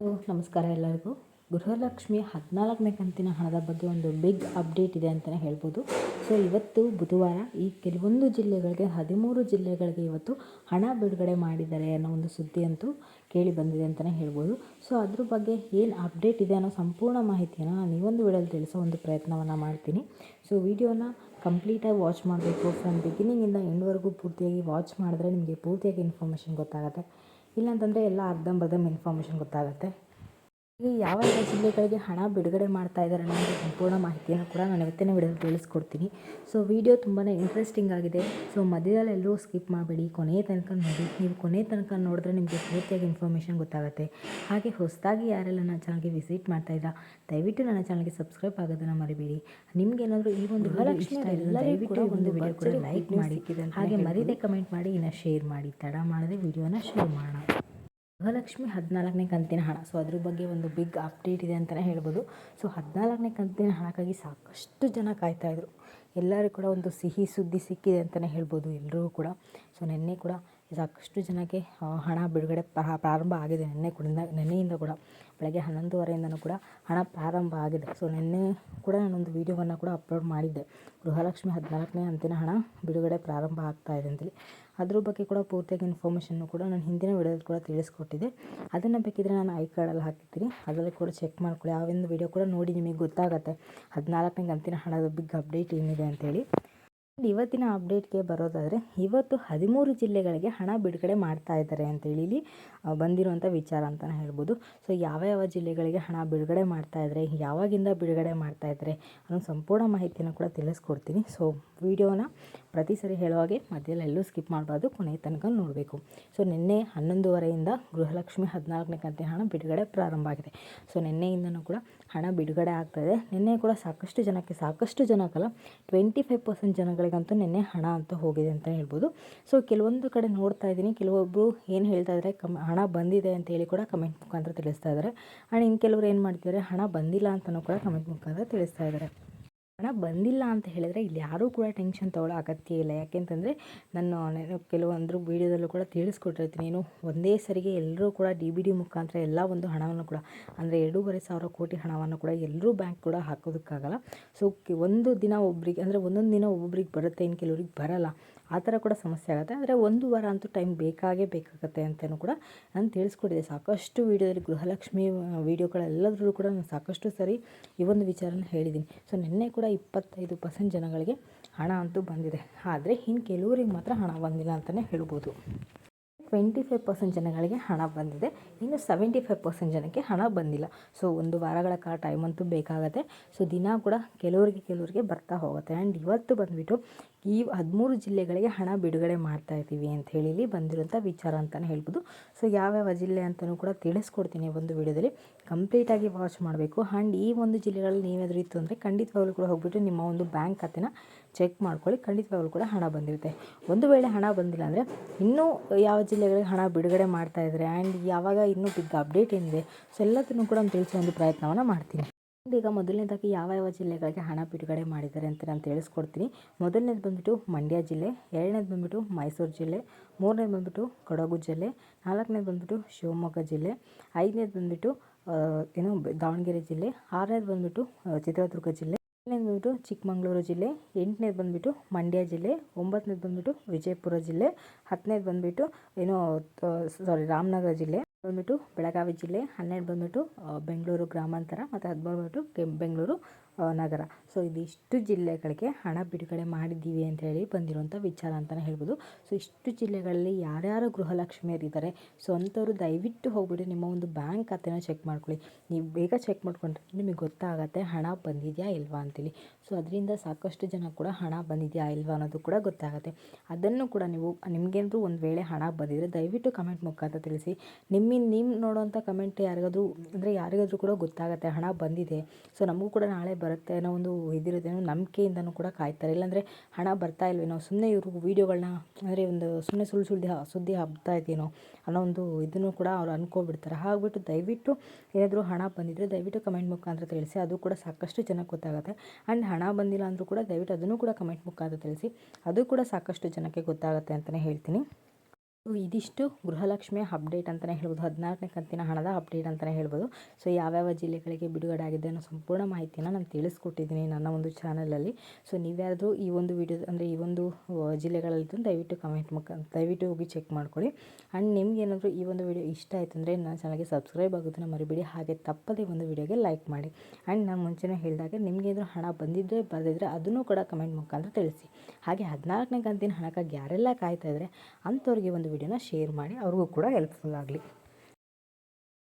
ನಮಸ್ಕಾರ ಎಲ್ಲರಿಗೂ. ಗೃಹಲಕ್ಷ್ಮಿ ಹದಿನಾಲ್ಕನೇ ಕಂತಿನ ಹಣದ ಬಗ್ಗೆ ಒಂದು ಬಿಗ್ ಅಪ್ಡೇಟ್ ಇದೆ ಅಂತಲೇ ಹೇಳ್ಬೋದು. ಸೊ ಇವತ್ತು ಬುಧವಾರ ಈ ಕೆಲವೊಂದು ಜಿಲ್ಲೆಗಳಿಗೆ, ಹದಿಮೂರು ಜಿಲ್ಲೆಗಳಿಗೆ ಇವತ್ತು ಹಣ ಬಿಡುಗಡೆ ಮಾಡಿದ್ದಾರೆ ಅನ್ನೋ ಒಂದು ಸುದ್ದಿ ಅಂತೂ ಕೇಳಿ ಬಂದಿದೆ ಅಂತಲೇ ಹೇಳ್ಬೋದು. ಸೊ ಅದ್ರ ಬಗ್ಗೆ ಏನು ಅಪ್ಡೇಟ್ ಇದೆ ಅನ್ನೋ ಸಂಪೂರ್ಣ ಮಾಹಿತಿಯನ್ನು ನಾನು ಈ ಒಂದು ವೇಳೆಯಲ್ಲಿ ತಿಳಿಸೋ ಒಂದು ಪ್ರಯತ್ನವನ್ನು ಮಾಡ್ತೀನಿ. ಸೊ ವಿಡಿಯೋನ ಕಂಪ್ಲೀಟಾಗಿ ವಾಚ್ ಮಾಡಬೇಕು. ಫ್ರಮ್ ಬಿಗಿನಿಂಗಿಂದ ಎಂಡ್ವರೆಗೂ ಪೂರ್ತಿಯಾಗಿ ವಾಚ್ ಮಾಡಿದ್ರೆ ನಿಮಗೆ ಪೂರ್ತಿಯಾಗಿ ಇನ್ಫಾರ್ಮೇಷನ್ ಗೊತ್ತಾಗುತ್ತೆ. ಇಲ್ಲಾಂತಂದರೆ ಎಲ್ಲ ಅರ್ಧಂಬರ್ಧ ಇನ್ಫಾರ್ಮೇಷನ್ ಗೊತ್ತಾಗುತ್ತೆ. ಈಗ ಯಾವ ಯಾವ ಜಿಲ್ಲೆಗಳಿಗೆ ಹಣ ಬಿಡುಗಡೆ ಮಾಡ್ತಾ ಇದ್ದಾರೆ ಅನ್ನೋದು ಸಂಪೂರ್ಣ ಮಾಹಿತಿಯನ್ನು ಕೂಡ ನಾನು ಇವತ್ತಿನ ವಿಡಿಯೋದಲ್ಲಿ ತಿಳಿಸ್ಕೊಡ್ತೀನಿ. ಸೊ ವಿಡಿಯೋ ತುಂಬಾ ಇಂಟ್ರೆಸ್ಟಿಂಗ್ ಆಗಿದೆ. ಸೊ ಮಧ್ಯದಲ್ಲಿ ಎಲ್ಲರೂ ಸ್ಕಿಪ್ ಮಾಡಬೇಡಿ. ಕೊನೆಯ ತನಕ ನೋಡಿ. ನೀವು ಕೊನೆಯ ತನಕ ನೋಡಿದ್ರೆ ನಿಮಗೆ ಪೂರ್ತಿಯಾಗಿ ಇನ್ಫಾರ್ಮೇಷನ್ ಗೊತ್ತಾಗುತ್ತೆ. ಹಾಗೆ ಹೊಸದಾಗಿ ಯಾರೆಲ್ಲ ನನ್ನ ಚಾನಲ್ಗೆ ವಿಸಿಟ್ ಮಾಡ್ತಾ ಇದ್ದೀರಾ ದಯವಿಟ್ಟು ನನ್ನ ಚಾನಲ್ಗೆ ಸಬ್ಸ್ಕ್ರೈಬ್ ಆಗೋದನ್ನು ಮರಿಬೇಡಿ. ನಿಮಗೇನಾದರೂ ಈ ಒಂದು ದಯವಿಟ್ಟು ಒಂದು ವಿಡಿಯೋ ಕೂಡ ಲೈಕ್ ಮಾಡಿ. ಹಾಗೆ ಮರೀದೆ ಕಮೆಂಟ್ ಮಾಡಿ ಇನ್ನು ಶೇರ್ ಮಾಡಿ. ತಡ ಮಾಡದೆ ವಿಡಿಯೋನ ಶೇರ್ ಮಾಡೋಣ. ಗೃಹಲಕ್ಷ್ಮಿ ಹದಿನಾಲ್ಕನೇ ಕಂತಿನ ಹಣ. ಸೊ ಅದ್ರ ಬಗ್ಗೆ ಒಂದು ಬಿಗ್ ಅಪ್ಡೇಟ್ ಇದೆ ಅಂತಲೇ ಹೇಳ್ಬೋದು. ಸೊ ಹದಿನಾಲ್ಕನೇ ಕಂತಿನ ಹಣಕ್ಕಾಗಿ ಸಾಕಷ್ಟು ಜನ ಕಾಯ್ತಾಯಿದ್ರು ಎಲ್ಲರೂ ಕೂಡ ಒಂದು ಸಿಹಿ ಸುದ್ದಿ ಸಿಕ್ಕಿದೆ ಅಂತಲೇ ಹೇಳ್ಬೋದು ಎಲ್ಲರೂ ಕೂಡ. ಸೊ ನಿನ್ನೆ ಕೂಡ ಸಾಕಷ್ಟು ಜನಕ್ಕೆ ಹಣ ಬಿಡುಗಡೆ ಪ್ರಾರಂಭ ಆಗಿದೆ ನಿನ್ನೆ ಕೂಡ ನಿನ್ನೆಯಿಂದ ಕೂಡ, ಬೆಳಗ್ಗೆ ಹನ್ನೊಂದುವರೆಯಿಂದನೂ ಕೂಡ ಹಣ ಪ್ರಾರಂಭ ಆಗಿದೆ. ಸೊ ನಿನ್ನೆ ಕೂಡ ನಾನೊಂದು ವೀಡಿಯೋವನ್ನು ಕೂಡ ಅಪ್ಲೋಡ್ ಮಾಡಿದ್ದೆ. ಗೃಹಲಕ್ಷ್ಮಿ ಹದಿನಾಲ್ಕನೇ ಅಂತಿನ ಹಣ ಬಿಡುಗಡೆ ಪ್ರಾರಂಭ ಆಗ್ತಾ ಇದೆ ಅಂತೇಳಿ. ಅದ್ರ ಬಗ್ಗೆ ಕೂಡ ಪೂರ್ತಿಯಾಗಿ ಇನ್ಫಾರ್ಮೇಷನ್ನು ಕೂಡ ನಾನು ಹಿಂದಿನ ವಿಡಿಯೋದಲ್ಲಿ ಕೂಡ ತಿಳಿಸ್ಕೊಟ್ಟಿದ್ದೆ. ಅದನ್ನು ಬೇಕಿದ್ದರೆ ನಾನು ಐ ಕಾರ್ಡಲ್ಲಿ ಹಾಕಿರ್ತೀನಿ. ಅದರಲ್ಲಿ ಕೂಡ ಚೆಕ್ ಮಾಡ್ಕೊಳ್ಳಿ. ಆ ಒಂದು ವಿಡಿಯೋ ಕೂಡ ನೋಡಿ ನಿಮಗೆ ಗೊತ್ತಾಗುತ್ತೆ. ಹದಿನಾಲ್ಕನೇ ಅಂತಿನ ಹಣದ ಬಿಗ್ ಅಪ್ಡೇಟ್ ಏನಿದೆ ಅಂತೇಳಿ. ಇವತ್ತಿನ ಅಪ್ಡೇಟ್ಗೆ ಬರೋದಾದರೆ ಇವತ್ತು ಹದಿಮೂರು ಜಿಲ್ಲೆಗಳಿಗೆ ಹಣ ಬಿಡುಗಡೆ ಮಾಡ್ತಾ ಇದ್ದಾರೆ ಅಂತೇಳಿ ಇಲ್ಲಿ ಬಂದಿರುವಂಥ ವಿಚಾರ ಅಂತಲೇ ಹೇಳ್ಬೋದು. ಸೊ ಯಾವ ಯಾವ ಜಿಲ್ಲೆಗಳಿಗೆ ಹಣ ಬಿಡುಗಡೆ ಮಾಡ್ತಾ ಇದ್ದಾರೆ ಯಾವಾಗಿಂದ ಬಿಡುಗಡೆ ಮಾಡ್ತಾ ಇದ್ದಾರೆ ಅನ್ನೋ ಸಂಪೂರ್ಣ ಮಾಹಿತಿಯನ್ನು ಕೂಡ ತಿಳಿಸ್ಕೊಡ್ತೀನಿ. ಸೊ ವಿಡಿಯೋನ ಪ್ರತಿ ಸರಿ ಹೇಳುವಾಗೆ ಮಧ್ಯದಲ್ಲಿ ಎಲ್ಲೂ ಸ್ಕಿಪ್ ಮಾಡಬಾರ್ದು, ಕೊನೆಯ ತನಕ ನೋಡಬೇಕು. ಸೊ, ನಿನ್ನೆ ಹನ್ನೊಂದುವರೆಯಿಂದ ಗೃಹಲಕ್ಷ್ಮಿ ಹದಿನಾಲ್ಕನೇ ಕಂತಿನ ಹಣ ಬಿಡುಗಡೆ ಪ್ರಾರಂಭ ಆಗಿದೆ. ಸೊ, ನಿನ್ನೆಯಿಂದನೂ ಕೂಡ ಹಣ ಬಿಡುಗಡೆ ಆಗ್ತಾಯಿದೆ ನಿನ್ನೆ ಕೂಡ ಸಾಕಷ್ಟು ಜನಕ್ಕೆ, ಸಾಕಷ್ಟು ಜನಕ್ಕಲ್ಲ ಟ್ವೆಂಟಿ ಫೈವ್ ಪರ್ಸೆಂಟ್ ಜನಗಳಿಗಂತೂ ನಿನ್ನೆ ಹಣ ಅಂತ ಹೋಗಿದೆ ಅಂತ ಹೇಳ್ಬೋದು. ಸೊ, ಕೆಲವೊಂದು ಕಡೆ ನೋಡ್ತಾ ಇದ್ದೀನಿ. ಕೆಲವೊಬ್ಬರು ಏನು ಹೇಳ್ತಾ ಇದ್ದಾರೆ, ಕಮ್, ಹಣ ಬಂದಿದೆ ಅಂತ ಹೇಳಿ ಕೂಡ ಕಮೆಂಟ್ ಮುಖಾಂತರ ತಿಳಿಸ್ತಾ ಇದ್ದಾರೆ. ಆ್ಯಂಡ್ ಇನ್ನು ಕೆಲವರು ಏನು ಮಾಡ್ತಿದ್ದಾರೆ, ಹಣ ಬಂದಿಲ್ಲ ಅಂತಲೂ ಕೂಡ ಕಮೆಂಟ್ ಮುಖಾಂತರ ತಿಳಿಸ್ತಾ ಇದ್ದಾರೆ. ಹಣ ಬಂದಿಲ್ಲ ಅಂತ ಹೇಳಿದರೆ ಇಲ್ಲಿ ಯಾರೂ ಕೂಡ ಟೆನ್ಷನ್ ತೊಗೊಳ್ಳೋ ಅಗತ್ಯ ಇಲ್ಲ. ಯಾಕೆಂತಂದರೆ ನಾನು ಕೆಲವೊಂದು ವೀಡಿಯೋದಲ್ಲೂ ಕೂಡ ತಿಳಿಸ್ಕೊಟ್ಟಿರ್ತೀನಿ. ಏನು ಒಂದೇ ಸರಿಗೆ ಎಲ್ಲರೂ ಕೂಡ ಡಿ ಬಿ ಡಿ ಮುಖಾಂತರ ಎಲ್ಲ ಒಂದು ಹಣವನ್ನು ಕೂಡ, ಅಂದರೆ ಎರಡೂವರೆ ಸಾವಿರ ಕೋಟಿ ಹಣವನ್ನು ಕೂಡ ಎಲ್ಲರೂ ಬ್ಯಾಂಕ್ ಕೂಡ ಹಾಕೋದಕ್ಕಾಗಲ್ಲ. ಸೊ ಒಂದು ದಿನ ಒಬ್ಬರಿಗೆ ಅಂದರೆ ಒಂದೊಂದು ದಿನ ಒಬ್ಬೊಬ್ರಿಗೆ ಬರುತ್ತೆ ಇನ್ನು ಕೆಲವ್ರಿಗೆ ಬರಲ್ಲ. ಆ ಥರ ಕೂಡ ಸಮಸ್ಯೆ ಆಗುತ್ತೆ. ಆದರೆ ಒಂದು ವಾರ ಅಂತೂ ಟೈಮ್ ಬೇಕಾಗೇ ಬೇಕಾಗುತ್ತೆ ಅಂತಲೂ ಕೂಡ ನಾನು ತಿಳಿಸ್ಕೊಟ್ಟಿದ್ದೆ. ಸಾಕಷ್ಟು ವೀಡಿಯೋದಲ್ಲಿ ಗೃಹಲಕ್ಷ್ಮಿ ವೀಡಿಯೋಗಳೆಲ್ಲದರಲ್ಲೂ ಕೂಡ ನಾನು ಸಾಕಷ್ಟು ಸರಿ ಈ ಒಂದು ವಿಚಾರನ ಹೇಳಿದ್ದೀನಿ. ಸೊ, ನಿನ್ನೆ ಕೂಡ ಇಪ್ಪತ್ತೈದು ಪರ್ಸೆಂಟ್ ಜನಗಳಿಗೆ ಹಣ ಅಂತೂ ಬಂದಿದೆ. ಆದರೆ ಇನ್ನು ಕೆಲವರಿಗೆ ಮಾತ್ರ ಹಣ ಬಂದಿಲ್ಲ ಅಂತಲೇ ಹೇಳ್ಬೋದು. ಟ್ವೆಂಟಿ ಫೈವ್ ಪರ್ಸೆಂಟ್ ಜನಗಳಿಗೆ ಹಣ ಬಂದಿದೆ. ಇನ್ನು ಸೆವೆಂಟಿ ಫೈವ್ ಪರ್ಸೆಂಟ್ ಜನಕ್ಕೆ ಹಣ ಬಂದಿಲ್ಲ. ಸೊ ಒಂದು ವಾರಗಳ ಕಾಲ ಟೈಮ್ ಅಂತೂ ಬೇಕಾಗುತ್ತೆ. ಸೊ ದಿನ ಕೂಡ ಕೆಲವರಿಗೆ ಕೆಲವರಿಗೆ ಬರ್ತಾ ಹೋಗುತ್ತೆ. ಆ್ಯಂಡ್ ಇವತ್ತು ಬಂದುಬಿಟ್ಟು ಈ ಹದಿಮೂರು ಜಿಲ್ಲೆಗಳಿಗೆ ಹಣ ಬಿಡುಗಡೆ ಮಾಡ್ತಾ ಇದ್ದೀವಿ ಅಂತ ಹೇಳಿ ಬಂದಿರುವಂಥ ವಿಚಾರ ಅಂತಲೇ ಹೇಳ್ಬೋದು. ಸೊ ಯಾವ್ಯಾವ ಜಿಲ್ಲೆ ಅಂತಲೂ ಕೂಡ ತಿಳಿಸ್ಕೊಡ್ತೀನಿ ಒಂದು ವಿಡಿಯೋದಲ್ಲಿ. ಕಂಪ್ಲೀಟಾಗಿ ವಾಚ್ ಮಾಡಬೇಕು. ಆ್ಯಂಡ್ ಈ ಒಂದು ಜಿಲ್ಲೆಗಳಲ್ಲಿ ನೀವೇನಾದರೂ ಇತ್ತು ಅಂದರೆ ಖಂಡಿತವಾಗ್ಲೂ ಕೂಡ ಹೋಗ್ಬಿಟ್ಟು ನಿಮ್ಮ ಒಂದು ಬ್ಯಾಂಕ್ ಖಾತೆನ ಚೆಕ್ ಮಾಡ್ಕೊಳ್ಳಿ. ಖಂಡಿತವಾಗ್ಲೂ ಕೂಡ ಹಣ ಬಂದಿರುತ್ತೆ. ಒಂದು ವೇಳೆ ಹಣ ಬಂದಿಲ್ಲ ಅಂದರೆ ಇನ್ನೂ ಯಾವ ಜಿಲ್ಲೆಗಳಿಗೆ ಹಣ ಬಿಡುಗಡೆ ಮಾಡ್ತಾ ಇದ್ದಾರೆ. ಆ್ಯಂಡ್ ಯಾವಾಗ ಇನ್ನೂ ಬಿಗ್ ಅಪ್ಡೇಟ್ ಏನಿದೆ ಸೊ ಎಲ್ಲದನ್ನು ಕೂಡ ನಾನು ತಿಳಿಸೋ ಒಂದು ಪ್ರಯತ್ನವನ್ನು ಮಾಡ್ತೀನಿ. ಈಗ ಮೊದಲನೇದಾಗಿ ಯಾವ ಯಾವ ಜಿಲ್ಲೆಗಳಿಗೆ ಹಣ ಬಿಡುಗಡೆ ಮಾಡಿದ್ದಾರೆ ಅಂತ ನಾನು ತಿಳಿಸ್ಕೊಡ್ತೀನಿ. ಮೊದಲನೇದು ಬಂದುಬಿಟ್ಟು ಮಂಡ್ಯ ಜಿಲ್ಲೆ, ಎರಡನೇದು ಬಂದುಬಿಟ್ಟು ಮೈಸೂರು ಜಿಲ್ಲೆ, ಮೂರನೇದು ಬಂದುಬಿಟ್ಟು ಕೊಡಗು ಜಿಲ್ಲೆ, ನಾಲ್ಕನೇದು ಬಂದುಬಿಟ್ಟು ಶಿವಮೊಗ್ಗ ಜಿಲ್ಲೆ, ಐದನೇದು ಬಂದುಬಿಟ್ಟು ಏನು ದಾವಣಗೆರೆ ಜಿಲ್ಲೆ, ಆರನೇದು ಬಂದುಬಿಟ್ಟು ಚಿತ್ರದುರ್ಗ ಜಿಲ್ಲೆ. ಏಳನೇದು ಬಂದುಬಿಟ್ಟು ಚಿಕ್ಕಮಗಳೂರು ಜಿಲ್ಲೆ, ಎಂಟನೇದು ಬಂದುಬಿಟ್ಟು ಮಂಡ್ಯ ಜಿಲ್ಲೆ, ಒಂಬತ್ತನೇದು ಬಂದುಬಿಟ್ಟು ವಿಜಯಪುರ ಜಿಲ್ಲೆ, ಹತ್ತನೇದು ಬಂದುಬಿಟ್ಟು ಏನು ಸಾರಿ ರಾಮನಗರ ಜಿಲ್ಲೆ ಬಂದುಬಿಟ್ಟು ಬೆಳಗಾವಿ ಜಿಲ್ಲೆ, ಹನ್ನೆರಡು ಬಂದುಬಿಟ್ಟು ಬೆಂಗಳೂರು ಗ್ರಾಮಾಂತರ, ಮತ್ತು ಹದಿಮೂರು ಬಂದುಬಿಟ್ಟು ಬೆಂಗಳೂರು ನಗರ. ಸೊ ಇದಿಷ್ಟು ಜಿಲ್ಲೆಗಳಿಗೆ ಹಣ ಬಿಡುಗಡೆ ಮಾಡಿದ್ದೀವಿ ಅಂತ ಹೇಳಿ ಬಂದಿರುವಂಥ ವಿಚಾರ ಅಂತಲೇ ಹೇಳ್ಬೋದು. ಸೊ ಇಷ್ಟು ಜಿಲ್ಲೆಗಳಲ್ಲಿ ಯಾರ್ಯಾರು ಗೃಹಲಕ್ಷ್ಮಿಯರಿದ್ದಾರೆ ಸೊ ಅಂಥವ್ರು ದಯವಿಟ್ಟು ಹೋಗ್ಬಿಟ್ಟು ನಿಮ್ಮ ಒಂದು ಬ್ಯಾಂಕ್ ಖಾತೆನ ಚೆಕ್ ಮಾಡ್ಕೊಳ್ಳಿ. ನೀವು ಬೇಗ ಚೆಕ್ ಮಾಡ್ಕೊಂಡ್ರೆ ನಿಮಗೆ ಗೊತ್ತಾಗುತ್ತೆ ಹಣ ಬಂದಿದೆಯಾ ಇಲ್ವಾ ಅಂತೇಳಿ. ಸೊ ಅದರಿಂದ ಸಾಕಷ್ಟು ಜನ ಕೂಡ ಹಣ ಬಂದಿದೆಯಾ ಇಲ್ವಾ ಅನ್ನೋದು ಕೂಡ ಗೊತ್ತಾಗುತ್ತೆ. ಅದನ್ನು ಕೂಡ ನೀವು, ನಿಮಗೇನಾದರೂ ಒಂದು ವೇಳೆ ಹಣ ಬಂದಿದ್ದರೆ ದಯವಿಟ್ಟು ಕಮೆಂಟ್ ಮುಖಾಂತರ ತಿಳಿಸಿ. ನಿಮ್ಮಿಂದ ನಿಮ್ಮ ನೋಡೋವಂಥ ಕಮೆಂಟ್ ಯಾರಿಗಾದರೂ, ಅಂದರೆ ಯಾರಿಗಾದರೂ ಕೂಡ ಗೊತ್ತಾಗುತ್ತೆ ಹಣ ಬಂದಿದೆ. ಸೊ ನಮಗೂ ಕೂಡ ನಾಳೆ ಬರುತ್ತೆ ಅನ್ನೋ ಒಂದು ಇದಿರುತ್ತೆ ನಂಬಿಕೆಯಿಂದನೂ ಕೂಡ ಕಾಯ್ತಾರೆ. ಇಲ್ಲಾಂದರೆ ಹಣ ಬರ್ತಾ ಇಲ್ವೇನೋ ಸುಮ್ಮನೆ ಇವರು ವೀಡಿಯೋಗಳನ್ನ ಅಂದರೆ ಒಂದು ಸುಮ್ಮನೆ ಸುಳ್ಳು ಸುಳ್ಳು ಸುದ್ದಿ ಹಬ್ತಾ ಇದೆಯೇನೋ ಅನ್ನೋ ಒಂದು ಇದನ್ನು ಕೂಡ ಅವ್ರು ಅನ್ಕೋಬಿಡ್ತಾರೆ. ಹಾಗ್ಬಿಟ್ಟು ದಯವಿಟ್ಟು ಏನಾದರೂ ಹಣ ಬಂದಿದ್ದರೆ ದಯವಿಟ್ಟು ಕಮೆಂಟ್ ಮುಖಾಂತರ ತಿಳಿಸಿ, ಅದು ಕೂಡ ಸಾಕಷ್ಟು ಜನಕ್ಕೆ ಗೊತ್ತಾಗುತ್ತೆ. ಆ್ಯಂಡ್ ಹಣ ಬಂದಿಲ್ಲ ಅಂದರೂ ಕೂಡ ದಯವಿಟ್ಟು ಅದನ್ನು ಕೂಡ ಕಮೆಂಟ್ ಮುಖಾಂತರ ತಿಳಿಸಿ, ಅದು ಕೂಡ ಸಾಕಷ್ಟು ಜನಕ್ಕೆ ಗೊತ್ತಾಗುತ್ತೆ ಅಂತಲೇ ಹೇಳ್ತೀನಿ. ಇದಿಷ್ಟು ಗೃಹಲಕ್ಷ್ಮಿಯ ಅಪ್ಡೇಟ್ ಅಂತಲೇ ಹೇಳ್ಬೋದು. ಹದಿನಾಲ್ಕನೇ ಕಂತಿನ ಹಣದ ಅಪ್ಡೇಟ್ ಅಂತಲೇ ಹೇಳ್ಬೋದು. ಸೊ ಯಾವ್ಯಾವ ಜಿಲ್ಲೆಗಳಿಗೆ ಬಿಡುಗಡೆ ಆಗಿದೆ ಅನ್ನೋ ಸಂಪೂರ್ಣ ಮಾಹಿತಿನ ನಾನು ತಿಳಿಸ್ಕೊಟ್ಟಿದ್ದೀನಿ ನನ್ನ ಒಂದು ಚಾನಲಲ್ಲಿ ಸೊ ನೀವ್ಯಾದರೂ ಈ ಒಂದು ವಿಡಿಯೋ ಅಂದರೆ ಈ ಒಂದು ಜಿಲ್ಲೆಗಳಲ್ಲಿ ದಯವಿಟ್ಟು ಕಮೆಂಟ್ ಮುಖ, ದಯವಿಟ್ಟು ಹೋಗಿ ಚೆಕ್ ಮಾಡ್ಕೊಳ್ಳಿ. ಆ್ಯಂಡ್ ನಿಮ್ಗೇನಾದರೂ ಈ ಒಂದು ವಿಡಿಯೋ ಇಷ್ಟ ಆಯಿತು ಅಂದರೆ ನನ್ನ ಚಾನಲ್ಗೆ ಸಬ್ಸ್ಕ್ರೈಬ್ ಆಗೋದನ್ನು ಮರಿಬೇಡಿ. ಹಾಗೆ ತಪ್ಪದೇ ಒಂದು ವಿಡಿಯೋಗೆ ಲೈಕ್ ಮಾಡಿ. ಆ್ಯಂಡ್ ನಾನು ಮುಂಚೆನೇ ಹೇಳಿದಾಗೆ ನಿಮಗೇನಾದರೂ ಹಣ ಬಂದಿದ್ದರೆ ಬರೆದಿದ್ದರೆ ಅದನ್ನು ಕೂಡ ಕಮೆಂಟ್ ಮುಖಾಂತರ ತಿಳಿಸಿ. ಹಾಗೆ ಹದಿನಾಲ್ಕನೇ ಕಂತಿನ ಹಣಕ್ಕಾಗಿ ಯಾರೆಲ್ಲ ಕಾಯ್ತಾ ಇದ್ದರೆ ಅಂಥವ್ರಿಗೆ ಒಂದು ವಿಡಿಯೋನ ಶೇರ್ ಮಾಡಿ ಅವ್ರಿಗೂ ಕೂಡ ಹೆಲ್ಪ್ಫುಲ್ ಆಗಲಿ.